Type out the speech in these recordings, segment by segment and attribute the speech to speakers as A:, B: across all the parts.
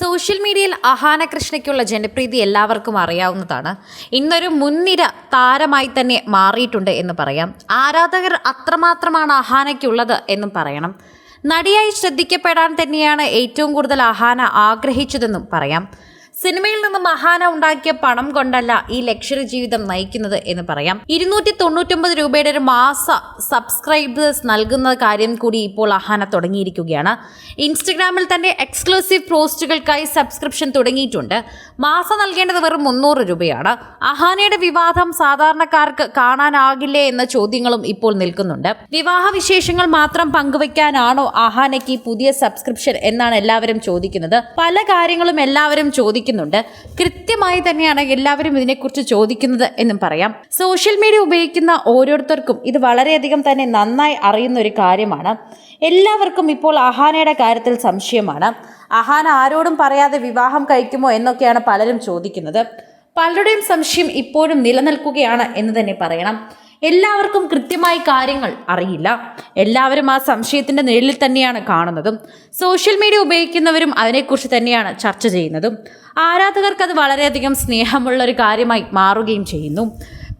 A: Social മീഡിയയിൽ അഹാന കൃഷ്ണയ്ക്കുള്ള ജനപ്രീതി എല്ലാവർക്കും അറിയാവുന്നതാണ്. ഇന്നൊരു മുൻനിര താരമായി തന്നെ മാറിയിട്ടുണ്ട് എന്ന് പറയാം. ആരാധകർ അത്രമാത്രമാണ് അഹാനയ്ക്കുള്ളത് എന്നും പറയണം. നടിയായി ശ്രദ്ധിക്കപ്പെടാൻ തന്നെയാണ് ഏറ്റവും കൂടുതൽ അഹാന ആഗ്രഹിച്ചതെന്നും പറയാം. സിനിമയിൽ നിന്ന് മഹാന ഉണ്ടാക്കിയ പണം കൊണ്ടല്ല ഈ ലക്ഷറി ജീവിതം നയിക്കുന്നത് എന്ന് പറയാം. ഇരുന്നൂറ്റി തൊണ്ണൂറ്റൊമ്പത് രൂപയുടെ ഒരു മാസ സബ്സ്ക്രൈബേഴ്സ് നൽകുന്ന കാര്യം കൂടി ഇപ്പോൾ അഹാന തുടങ്ങിയിരിക്കുകയാണ്. ഇൻസ്റ്റഗ്രാമിൽ തന്നെ എക്സ്ക്ലൂസീവ് പോസ്റ്റുകൾക്കായി സബ്സ്ക്രിപ്ഷൻ തുടങ്ങിയിട്ടുണ്ട്. മാസം നൽകേണ്ടത് വെറും മുന്നൂറ് രൂപയാണ്. അഹാനയുടെ വിവാദം സാധാരണക്കാർക്ക് കാണാനാകില്ലേ എന്ന ചോദ്യങ്ങളും ഇപ്പോൾ നിൽക്കുന്നുണ്ട്. വിവാഹ വിശേഷങ്ങൾ മാത്രം പങ്കുവെക്കാനാണോ അഹാനയ്ക്ക് പുതിയ സബ്സ്ക്രിപ്ഷൻ എന്നാണ് എല്ലാവരും ചോദിക്കുന്നത്. പല കാര്യങ്ങളും എല്ലാവരും ചോദിക്കുന്നുണ്ട്. കൃത്യമായി തന്നെയാണ് എല്ലാവരും ഇതിനെക്കുറിച്ച് ചോദിക്കുന്നത് എന്നും പറയാം. സോഷ്യൽ മീഡിയ ഉപയോഗിക്കുന്ന ഓരോരുത്തർക്കും ഇത് വളരെയധികം തന്നെ നന്നായി അറിയുന്ന ഒരു കാര്യമാണ്. എല്ലാവർക്കും ഇപ്പോൾ അഹാനയുടെ കാര്യത്തിൽ സംശയമാണ്. അഹാന ആരോടും പറയാതെ വിവാഹം കഴിക്കുമോ എന്നൊക്കെയാണ് പലരും ചോദിക്കുന്നത്. പലരുടെയും സംശയം ഇപ്പോഴും നിലനിൽക്കുകയാണ് എന്ന് തന്നെ പറയണം. എല്ലാവർക്കും കൃത്യമായി കാര്യങ്ങൾ അറിയില്ല. എല്ലാവരും ആ സംശയത്തിന്റെ നിഴലിൽ തന്നെയാണ് കാണുന്നതും. സോഷ്യൽ മീഡിയ ഉപയോഗിക്കുന്നവരും അതിനെക്കുറിച്ച് തന്നെയാണ് ചർച്ച ചെയ്യുന്നതും. ആരാധകർക്ക് അത് വളരെയധികം സ്നേഹമുള്ള ഒരു കാര്യമായി മാറുകയും ചെയ്യുന്നു.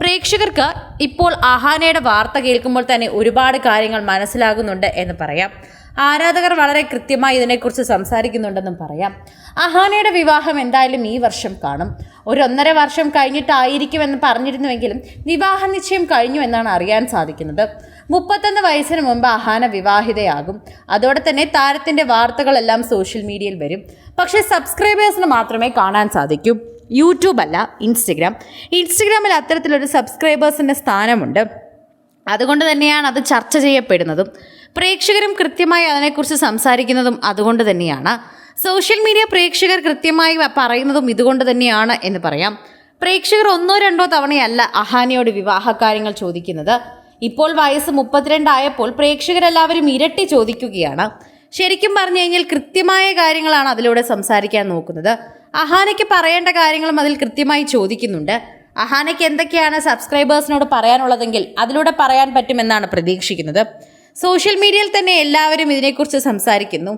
A: പ്രേക്ഷകർക്ക് ഇപ്പോൾ അഹാനയുടെ വാർത്ത കേൾക്കുമ്പോൾ തന്നെ ഒരുപാട് കാര്യങ്ങൾ മനസ്സിലാകുന്നുണ്ട് എന്ന് പറയാം. ആരാധകർ വളരെ കൃത്യമായി ഇതിനെക്കുറിച്ച് സംസാരിക്കുന്നുണ്ടെന്നും പറയാം. അഹാനയുടെ വിവാഹം എന്തായാലും ഈ വർഷം കാണും. ഒരു ഒന്നര വർഷം കഴിഞ്ഞിട്ടായിരിക്കുമെന്ന് പറഞ്ഞിരുന്നുവെങ്കിലും വിവാഹ നിശ്ചയം കഴിഞ്ഞു എന്നാണ് അറിയാൻ സാധിക്കുന്നത്. മുപ്പത്തൊന്ന് വയസ്സിന് മുമ്പ് അഹാന വിവാഹിതയാകും. അതോടെ തന്നെ താരത്തിന്റെ വാർത്തകളെല്ലാം സോഷ്യൽ മീഡിയയിൽ വരും. പക്ഷേ സബ്സ്ക്രൈബേഴ്സിന് മാത്രമേ കാണാൻ സാധിക്കൂ. യൂട്യൂബ് അല്ല ഇൻസ്റ്റഗ്രാം. ഇൻസ്റ്റഗ്രാമിൽ അത്തരത്തിലൊരു സബ്സ്ക്രൈബേഴ്സിന്റെ സ്ഥാനമുണ്ട്. അതുകൊണ്ട് തന്നെയാണ് അത് ചർച്ച ചെയ്യപ്പെടുന്നതും പ്രേക്ഷകരും കൃത്യമായി അതിനെക്കുറിച്ച് സംസാരിക്കുന്നതും അതുകൊണ്ട് തന്നെയാണ്. സോഷ്യൽ മീഡിയ പ്രേക്ഷകർ കൃത്യമായി പറയുന്നതും ഇതുകൊണ്ട് തന്നെയാണ് എന്ന് പറയാം. പ്രേക്ഷകർ ഒന്നോ രണ്ടോ തവണയല്ല അഹാനയോട് വിവാഹകാര്യങ്ങൾ ചോദിക്കുന്നത്. ഇപ്പോൾ വയസ്സ് മുപ്പത്തിരണ്ടായപ്പോൾ പ്രേക്ഷകരെല്ലാവരും ഇരട്ടി ചോദിക്കുകയാണ്. ശരിക്കും പറഞ്ഞു കഴിഞ്ഞാൽ കൃത്യമായ കാര്യങ്ങളാണ് അതിലൂടെ സംസാരിക്കാൻ നോക്കുന്നത്. അഹാനയ്ക്ക് പറയേണ്ട കാര്യങ്ങളും അതിൽ കൃത്യമായി ചോദിക്കുന്നുണ്ട്. അഹാനയ്ക്ക് എന്തൊക്കെയാണ് സബ്സ്ക്രൈബേഴ്സിനോട് പറയാനുള്ളതെങ്കിൽ അതിലൂടെ പറയാൻ പറ്റുമെന്നാണ് പ്രതീക്ഷിക്കുന്നത്. സോഷ്യൽ മീഡിയയിൽ തന്നെ എല്ലാവരും ഇതിനെക്കുറിച്ച് സംസാരിക്കുന്നു.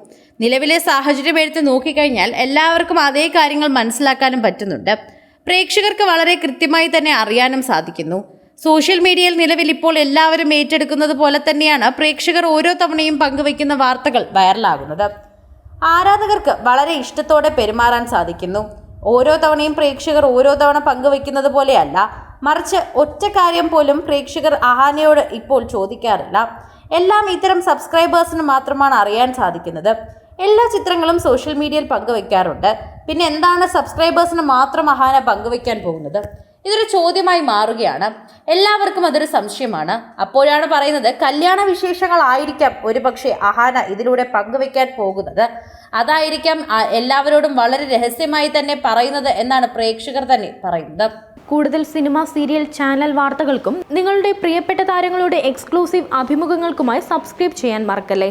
A: നിലവിലെ സാഹചര്യം എടുത്ത് നോക്കിക്കഴിഞ്ഞാൽ എല്ലാവർക്കും അതേ കാര്യങ്ങൾ മനസ്സിലാക്കാനും പറ്റുന്നുണ്ട്. പ്രേക്ഷകർക്ക് വളരെ കൃത്യമായി തന്നെ അറിയാനും സാധിക്കുന്നു. സോഷ്യൽ മീഡിയയിൽ നിലവിൽ ഇപ്പോൾ എല്ലാവരും ഏറ്റെടുക്കുന്നത് പോലെ തന്നെയാണ് പ്രേക്ഷകർ ഓരോ തവണയും പങ്കുവയ്ക്കുന്ന വാർത്തകൾ വൈറലാകുന്നത്. ആരാധകർക്ക് വളരെ ഇഷ്ടത്തോടെ പെരുമാറാൻ സാധിക്കുന്നു. ഓരോ തവണയും പ്രേക്ഷകർ ഓരോ തവണ പങ്കുവെക്കുന്നത് പോലെയല്ല മറിച്ച് ഒറ്റ കാര്യം പോലും പ്രേക്ഷകർ അഹാനയോട് ഇപ്പോൾ ചോദിക്കാറില്ല. എല്ലാം ഇത്തരം സബ്സ്ക്രൈബേഴ്സിന് മാത്രമാണ് അറിയാൻ സാധിക്കുന്നത്. എല്ലാ ചിത്രങ്ങളും സോഷ്യൽ മീഡിയയിൽ പങ്കുവെക്കാറുണ്ട് പിന്നെ എന്താണ് സബ്സ്ക്രൈബേഴ്സിന് മാത്രം അഹാന പങ്കുവെക്കാൻ പോകുന്നത്? ഇതൊരു ചോദ്യമായി മാറുകയാണ്. എല്ലാവർക്കും അതൊരു സംശയമാണ്. അപ്പോഴാണ് പറയുന്നത് കല്യാണ വിശേഷങ്ങളായിരിക്കാം ഒരുപക്ഷെ അഹാന ഇതിലൂടെ പങ്കുവെക്കാൻ പോകുന്നത്. അതായിരിക്കാം എല്ലാവരോടും വളരെ രഹസ്യമായി തന്നെ പറയുന്നത് എന്നാണ് പ്രേക്ഷകർ തന്നെ പറയുന്നത്.
B: കൂടുതൽ സിനിമ സീരിയൽ ചാനൽ വാർത്തകൾക്കും നിങ്ങളുടെ പ്രിയപ്പെട്ട താരങ്ങളുടെ എക്സ്ക്ലൂസീവ് അഭിമുഖങ്ങൾക്കുമായി സബ്സ്ക്രൈബ് ചെയ്യാൻ മറക്കല്ലേ?